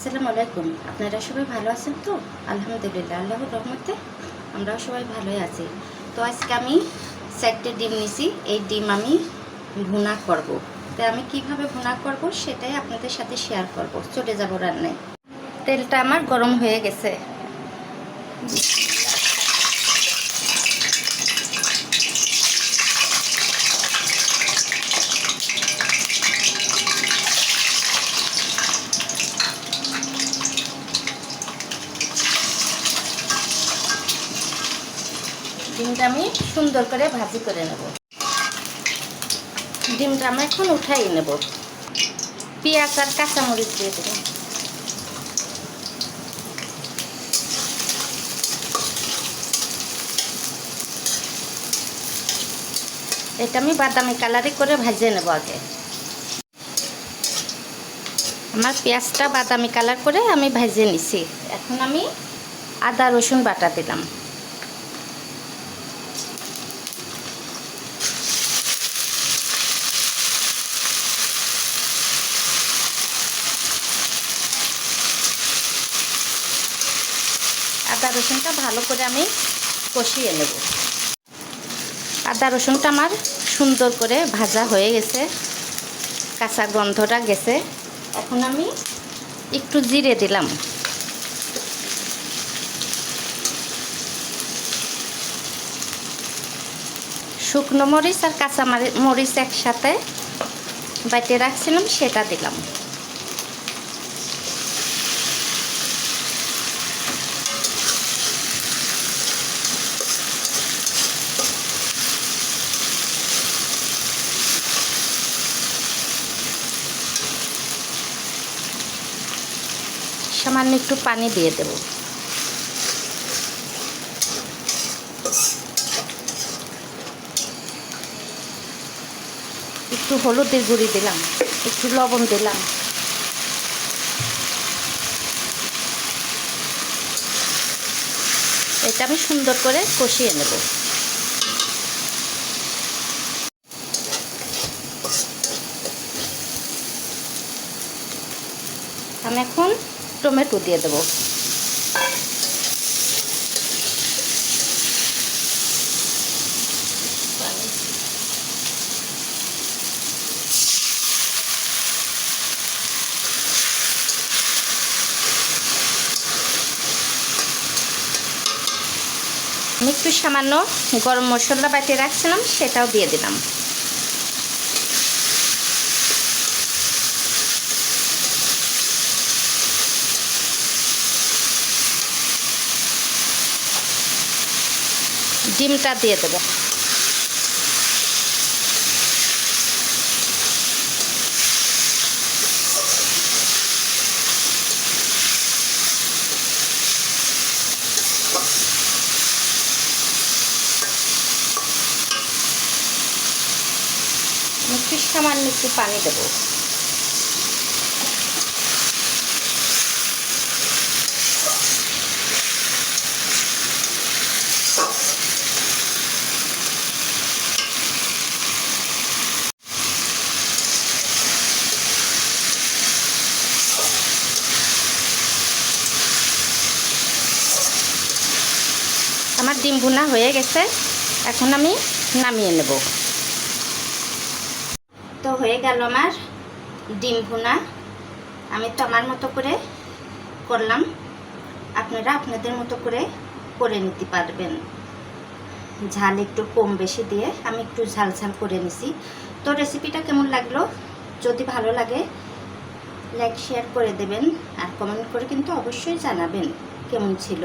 আসসালামু আলাইকুম। আপনারা সবাই ভালো আছেন তো? আলহামদুলিল্লাহ আল্লাহ রহমতে আমরাও সবাই ভালোই আছি। তো আজকে আমি চারটে ডিম নিছি, এই ডিম আমি ভুনা করব। তো আমি কীভাবে ভুনা করব সেটাই আপনাদের সাথে শেয়ার করব। চলে যাব রান্নায়। তেলটা আমার গরম হয়ে গেছে। ডিমটা আমি সুন্দর করে ভাজি করে নেব। ডিমটা আমি এখন উঠাই নেব। পেঁয়াজ আর কাঁচামরিচ দিয়ে দেবো। এটা আমি বাদামি কালারে করে ভাজিয়ে নেব আগে। আমার পেঁয়াজটা বাদামি কালার করে আমি ভেজে নিছি। এখন আমি আদা রসুন বাটা দিলাম। আদা রসুনটা ভালো করে আমি কষিয়ে নেব। আদা রসুনটা আমার সুন্দর করে ভাজা হয়ে গেছে। কাঁচা গন্ধটা গেছে। এখন আমি একটু জিরে দিলাম। শুকনো মরিচ আর কাঁচা মরিচ একসাথে বাইটে রাখছিলাম, সেটা দিলাম। সামান্য একটু পানি দিয়ে দেব। একটু হলুদের গুঁড়ি দিলাম, একটু লবণ দিলাম। এটা আমি সুন্দর করে কষিয়ে নেব। আমি এখন টমেটো দিয়ে দেবো। একটু সামান্য গরম মশলা বাটিয়ে রাখছিলাম সেটাও দিয়ে দিলাম। ডিমটা দিয়ে দেবো। সামান্য একটু পানি দেবো। আমার ডিম ভুনা হয়ে গেছে। এখন আমি নামিয়ে নেব। তো হয়ে গেল আমার ডিম ভুনা। আমি তো আমার মতো করে করলাম। আপনারা আপনাদের মতো করে করে নিতে পারবেন। ঝাল একটু কম বেশি দিয়ে আমি একটু ঝাল ঝাল করে নিছি। তো রেসিপিটা কেমন লাগল? যদি ভালো লাগে লাইক শেয়ার করে দেবেন। আর কমেন্ট করে কিন্তু অবশ্যই জানাবেন কেমন ছিল।